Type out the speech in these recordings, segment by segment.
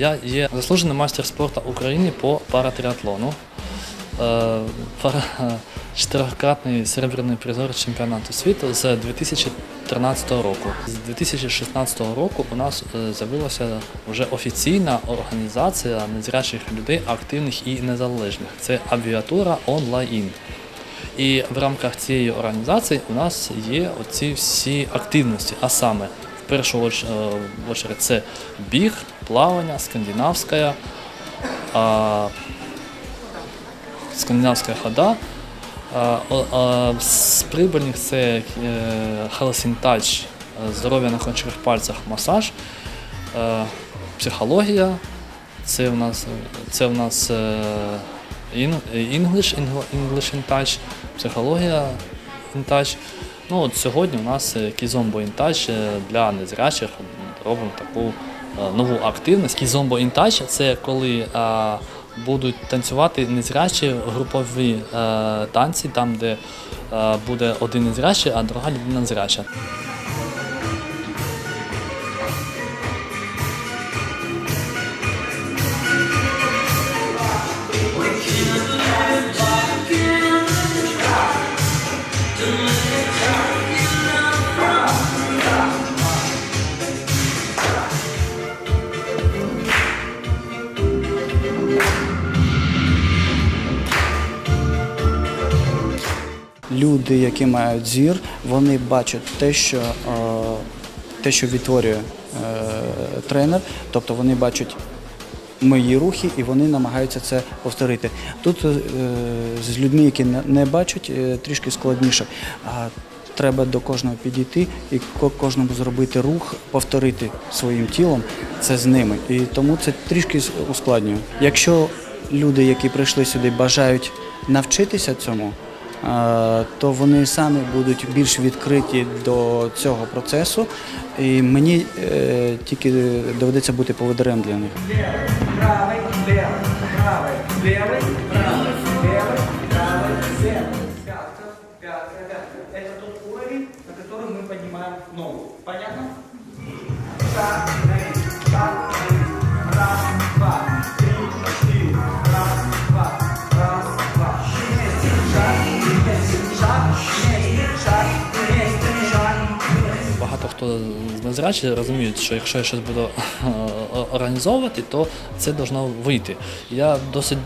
Я є заслужений майстер спорту України по паратріатлону. Е, Чотирикратний серебряний призор чемпіонату світу з 2013 року. З 2016 року у нас е, з'явилася вже офіційна організація незрячих людей, активних і незалежних. Це абвіатура онлайн. І в рамках цієї організації у нас є оці всі активності, а саме першу е, очередь це біг, плавання, скандинавська, скандинавська хода. З прибильних це халасінтач, здоров'я на кончиках пальцях, масаж, е, психологія, це в нас, це в нас е, English, English in Touch, психологія in Touch. Ну, от сьогодні у нас кізомбо Kizombo in Touch е, для незрячих робимо таку е, нову активність. Кізомбо інтач – це коли е, будуть танцювати незрячі групові е, танці, там, де е, буде один незрячий, а друга людина зряча. Люди, які мають зір, вони бачать те, що, е, те, що відтворює е, тренер, тобто вони бачать мої рухи і вони намагаються це повторити. Тут е, з людьми, які не- бачать, трішки складніше. А треба до кожного підійти і ко- кожному зробити рух, повторити своїм тілом це з ними. І тому це трішки ускладнює. Якщо люди, які прийшли сюди, бажають навчитися цьому, то вони самі будуть більш відкриті до цього процесу, і мені е, тільки доведеться бути поводирем для них. правый, левый, правый, левый, правый, левый, правый, левый. Пятка, пятка, пятка. Это тот уровень, на котором мы поднимаем ногу. Понятно? Шаг Хто з незрячі розуміють, що якщо я щось буду організовувати, то це должно вийти. Я досить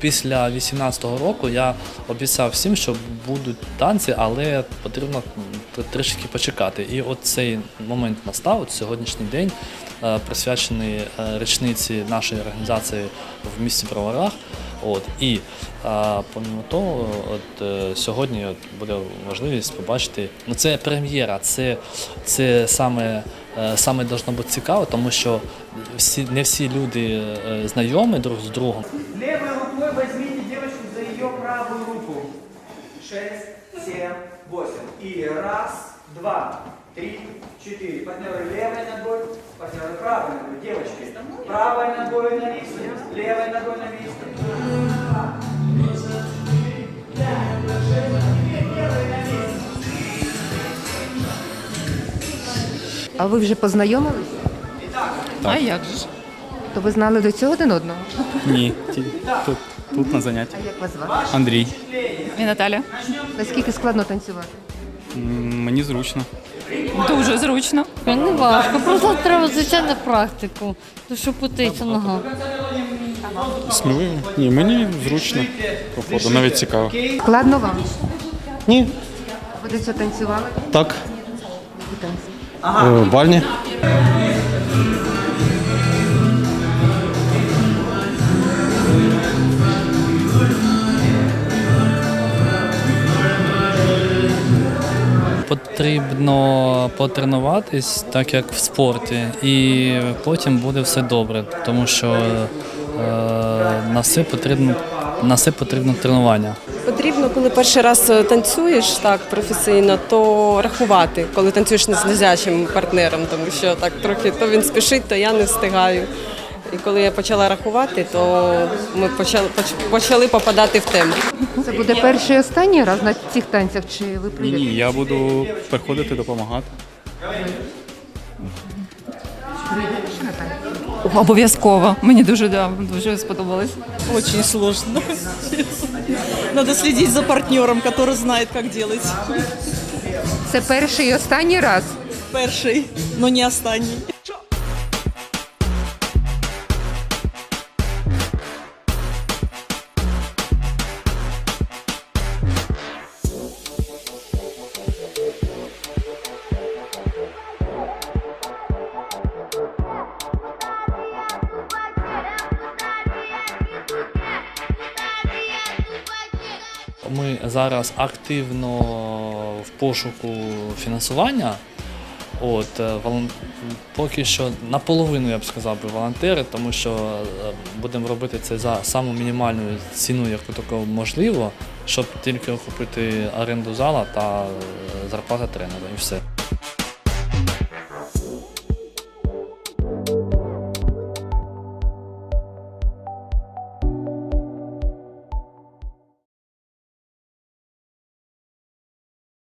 після 18-го року я обіцяв всім, що будуть танці, але потрібно трішки почекати. І от цей момент настав, от сьогоднішній день, е, присвячений е, річниці нашої організації в місті Броварах. От і а, помимо того, от е, сьогодні от буде можливість побачити. Ну це прем'єра, це, це саме, е, саме должно бути цікаво, тому що всі не всі люди е, знайомі друг з другом. Левой рукой возьмите девочку за ее правую руку. Шесть, семь, восемь. И раз, два, три, четыре. Партнеры левой ногой, партнеры правой ногой. Девочки, правой ногой на риск, левой ногой на риск. А ви вже познайомились? А як же ж? То ви знали до цього один одного? Ні, ті- тут, тут на заняття. А як вас звати? Андрій. І Наталя? Наскільки складно танцювати? М, Мені зручно. Дуже зручно. Не важко, просто треба звичайно практику, тому що путається нога. Сміливо? Ні, мені зручно. Походу, навіть цікаво. Складно вам? Ні, Ви до цього танцювали? так. Які танці? Е, Бальні. Потрібно потренуватись, так як в спорті, і потім буде все добре, тому що е, на все потрібно на все потрібно тренування. Потрібно, коли перший раз е, танцюєш так професійно, то рахувати, коли танцюєш з незрячим партнером, тому що так трохи то він спішить, то я не встигаю. І коли я почала рахувати, то ми почали почали попадати в тему. Це буде перший і останній раз на цих танцях, чи ви прийдете? ні, я буду приходити допомагати. Обов'язково. Мені дуже да, дуже сподобалось. Очень сложно. Надо следить за партнером, который знает, как делать. Це перший і останній раз. Перший, но не останній. Ми зараз активно в пошуку фінансування. От, е, Поки що наполовину, я б сказав, волонтери, тому що е, будемо робити це за саму мінімальну ціну, яку тільки можливо, щоб тільки охопити оренду зала та зарплату зарплата тренера і все.